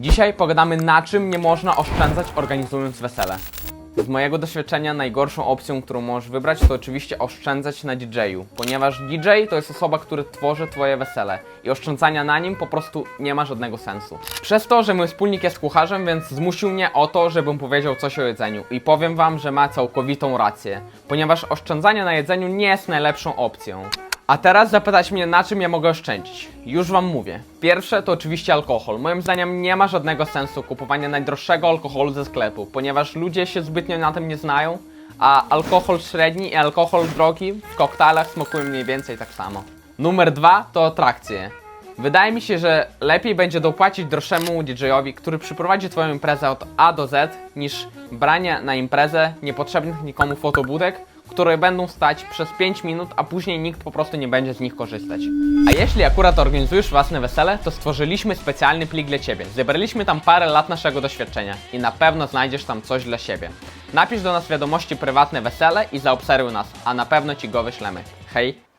Dzisiaj pogadamy na czym nie można oszczędzać organizując wesele. Z mojego doświadczenia najgorszą opcją, którą możesz wybrać, to oczywiście oszczędzać na DJ-u, ponieważ DJ to jest osoba, która tworzy twoje wesele i oszczędzania na nim po prostu nie ma żadnego sensu. Przez to, że mój wspólnik jest kucharzem, więc zmusił mnie o to, żebym powiedział coś o jedzeniu i powiem wam, że ma całkowitą rację, ponieważ oszczędzanie na jedzeniu nie jest najlepszą opcją. A teraz zapytać mnie, na czym ja mogę oszczędzić. Już wam mówię. Pierwsze to oczywiście alkohol. Moim zdaniem nie ma żadnego sensu kupowania najdroższego alkoholu ze sklepu, ponieważ ludzie się zbytnio na tym nie znają, a alkohol średni i alkohol drogi w koktajlach smakują mniej więcej tak samo. Numer dwa to atrakcje. Wydaje mi się, że lepiej będzie dopłacić droższemu DJ-owi, który przyprowadzi twoją imprezę od A do Z, niż branie na imprezę niepotrzebnych nikomu fotobudek, które będą stać przez 5 minut, a później nikt po prostu nie będzie z nich korzystać. A jeśli akurat organizujesz własne wesele, to stworzyliśmy specjalny plik dla Ciebie. Zebraliśmy tam parę lat naszego doświadczenia i na pewno znajdziesz tam coś dla siebie. Napisz do nas wiadomości prywatne wesele i zaobserwuj nas, a na pewno Ci go wyślemy. Hej!